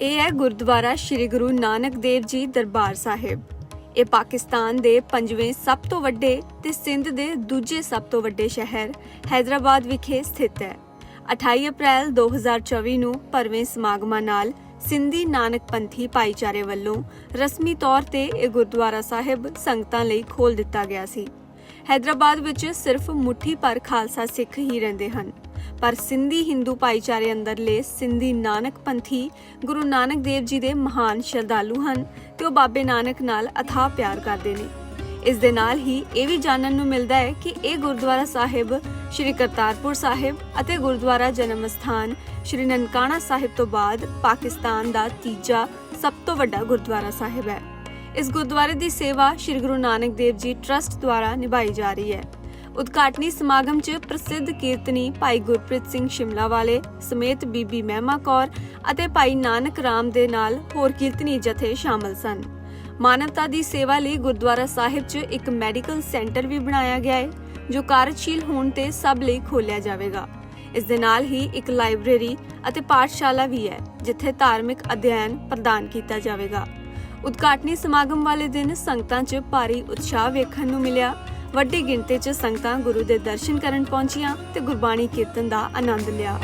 ਇਹ ਹੈ ਗੁਰਦੁਆਰਾ ਸ੍ਰੀ ਗੁਰੂ ਨਾਨਕ ਦੇਵ ਜੀ ਦਰਬਾਰ ਸਾਹਿਬ। ਇਹ ਪਾਕਿਸਤਾਨ ਦੇ ਪੰਜਵੇਂ ਸਭ ਤੋਂ ਵੱਡੇ ਤੇ ਸਿੰਧ ਦੇ ਦੂਜੇ ਸਭ ਤੋਂ ਵੱਡੇ ਸ਼ਹਿਰ ਹైదరాబాద్ ਵਿਖੇ ਸਥਿਤ ਹੈ। 28 ਅਪ੍ਰੈਲ 2024 ਨੂੰ ਪਰਵੇਂ ਸਮਾਗਮਾਂ ਨਾਲ ਸਿੰਧੀ ਨਾਨਕ ਪੰਥੀ ਭਾਈਚਾਰੇ ਵੱਲੋਂ ਰਸਮੀ ਤੌਰ ਤੇ ਇਹ ਗੁਰਦੁਆਰਾ ਸਾਹਿਬ ਸੰਗਤਾਂ ਲਈ ਖੋਲ ਦਿੱਤਾ ਗਿਆ ਸੀ। ਹైదరాబాద్ ਵਿੱਚ ਸਿਰਫ ਮੁੱਠੀ ਪਰ ਖਾਲਸਾ ਸਿੱਖ ਹੀ ਰਹਿੰਦੇ ਹਨ। ਪਰ ਸਿੰਧੀ ਹਿੰਦੂ ਭਾਈਚਾਰੇ ਅੰਦਰਲੇ ਸਿੰਧੀ ਨਾਨਕ ਪੰਥੀ ਗੁਰੂ ਨਾਨਕ ਦੇਵ ਜੀ ਦੇ ਮਹਾਨ ਸ਼ਰਧਾਲੂ ਹਨ ਤੇ ਉਹ ਬਾਬੇ ਨਾਨਕ ਨਾਲ ਅਥਾਹ ਪਿਆਰ ਕਰਦੇ ਨੇ। ਇਸ ਦੇ ਨਾਲ ਹੀ ਇਹ ਵੀ ਜਾਣਨ ਨੂੰ ਮਿਲਦਾ ਹੈ ਕਿ ਇਹ ਗੁਰਦੁਆਰਾ ਸਾਹਿਬ ਸ੍ਰੀ ਕਰਤਾਰਪੁਰ ਸਾਹਿਬ ਅਤੇ ਗੁਰਦੁਆਰਾ ਜਨਮ ਸਥਾਨ ਸ੍ਰੀ ਨਨਕਾਣਾ ਸਾਹਿਬ ਤੋਂ ਬਾਅਦ ਪਾਕਿਸਤਾਨ ਦਾ ਤੀਜਾ ਸਭ ਤੋਂ ਵੱਡਾ ਗੁਰਦੁਆਰਾ ਸਾਹਿਬ ਹੈ। ਇਸ ਗੁਰਦੁਆਰੇ ਦੀ ਸੇਵਾ ਸ੍ਰੀ ਗੁਰੂ ਨਾਨਕ ਦੇਵ ਜੀ ਟਰਸਟ ਦੁਆਰਾ ਨਿਭਾਈ ਜਾ ਰਹੀ ਹੈ। ਉਦਘਾਟਨੀ ਸਮਾਗਮ 'ਚ ਪ੍ਰਸਿੱਧ ਕੀਰਤਨੀ ਭਾਈ ਗੁਰਪ੍ਰੀਤ ਸਿੰਘ ਸ਼ਿਮਲਾ ਵਾਲੇ ਸਮੇਤ ਬੀਬੀ ਮਹਿਮਾ ਕੌਰ ਅਤੇ ਭਾਈ ਨਾਨਕ ਰਾਮ ਦੇ ਨਾਲ ਹੋਰ ਕੀਰਤਨੀ ਜਥੇ ਸ਼ਾਮਲ ਸਨ। ਮਾਨਵਤਾ ਦੀ ਸੇਵਾ ਲਈ ਗੁਰਦੁਆਰਾ ਸਾਹਿਬ 'ਚ ਇੱਕ ਮੈਡੀਕਲ ਸੈਂਟਰ ਵੀ ਬਣਾਇਆ ਗਿਆ ਹੈ ਜੋ ਕਾਰਜਸ਼ੀਲ ਹੋਣ ਤੇ ਸਭ ਲਈ ਖੋਲਿਆ ਜਾਵੇਗਾ। ਇਸ ਦੇ ਨਾਲ ਹੀ ਇੱਕ ਲਾਇਬ੍ਰੇਰੀ ਅਤੇ ਪਾਠਸ਼ਾਲਾ ਵੀ ਹੈ, ਜਿੱਥੇ ਧਾਰਮਿਕ ਅਧਿਐਨ ਪ੍ਰਦਾਨ ਕੀਤਾ ਜਾਵੇਗਾ। ਉਦਘਾਟਨੀ ਸਮਾਗਮ ਵਾਲੇ ਦਿਨ ਸੰਗਤਾਂ 'ਚ ਭਾਰੀ ਉਤਸ਼ਾਹ ਵੇਖਣ ਨੂੰ ਮਿਲਿਆ। ਵੱਡੀ ਗਿਣਤੀ 'ਚ ਸੰਗਤਾਂ ਗੁਰੂ ਦੇ ਦਰਸ਼ਨ ਕਰਨ ਪਹੁੰਚੀਆਂ ਤੇ ਗੁਰਬਾਣੀ ਕੀਰਤਨ ਦਾ ਆਨੰਦ ਲਿਆ।